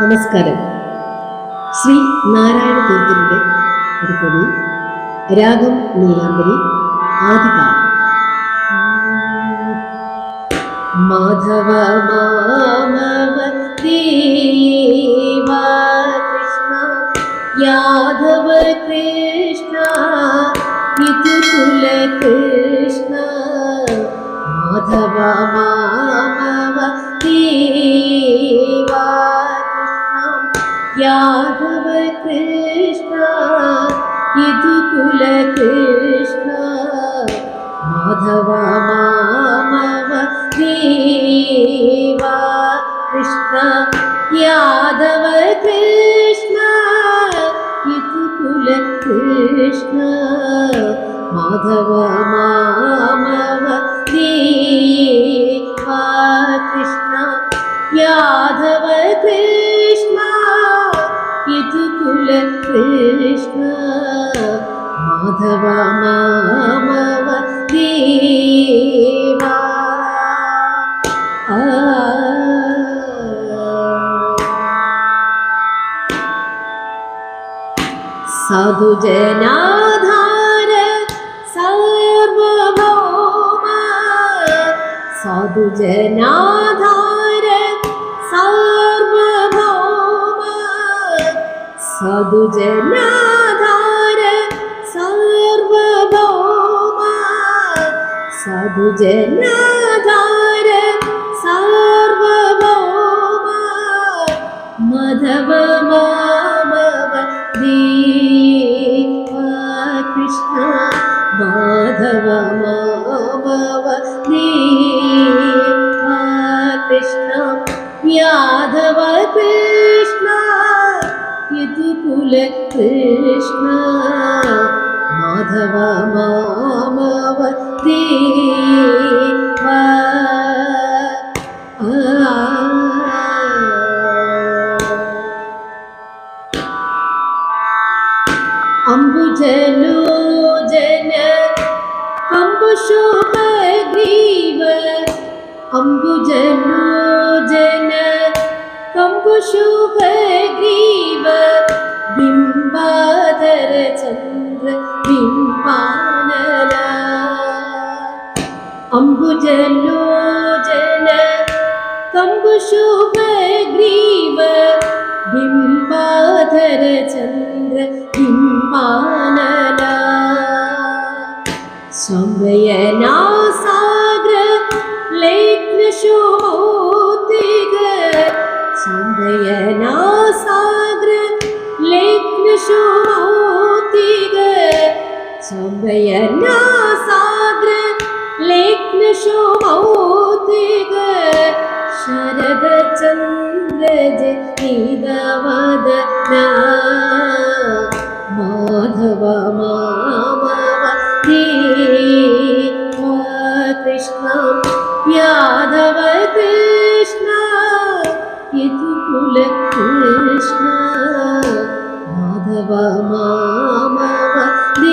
നമസ്കാരം. ശ്രീ നാരായണ തീർത്ഥരുടെ ഒരു കവി രാഗം നീലാംബരി ആദിതാളം മാധവ മാമവ കൃഷ്ണ യാദവ കൃഷ്ണ യദുകുല കൃഷ്ണ. യാദവ കൃഷ്ണ യദുകുല കൃഷ്ണ മാധവ മാമവ ദേവ കൃഷ്ണ യാദവ കൃഷ്ണ യദുകുല കൃഷ്ണ മാധവ മാമവ ദേവ കൃഷ്ണ യാദവ കൃഷ്ണ. മാധവ മാമവ ദേവ. സാധുജനാധാര സർവഭൗമ. സാധുജനാധാര സർവഭൗമ സാധുജനാധാര സർവഭൗമ സാധുജനാധാര സർവഭൗമ മധവ മാധവ ദേവ കൃഷ്ണ മാധവ മാധവ ദേവ കൃഷ്ണ യാദവ യദുകുല കൃഷ്ണ മാധവ മാമവ ദേവ അംബുജലോചന കമ്പുശോഭഗ്രീവ അംബുജലോചന കമ്പുശോഭഗ്രീവ ബിംബാധര ചന്ദ്ര ബിംബാനല അംബുജലോചന കമ്പുശോഭഗ്രീവ ബിംബാധര ചന്ദ്ര ബിംബാനല സംവയനാസാഗ്ര ലേഖ്നശോതിക शवयनासादृ लेखनशो दिग शरदचन्द्रजिदवद माधव मामवती कृष्णं यादव कृष्ण इति कुलकृष्ण माधव मामवती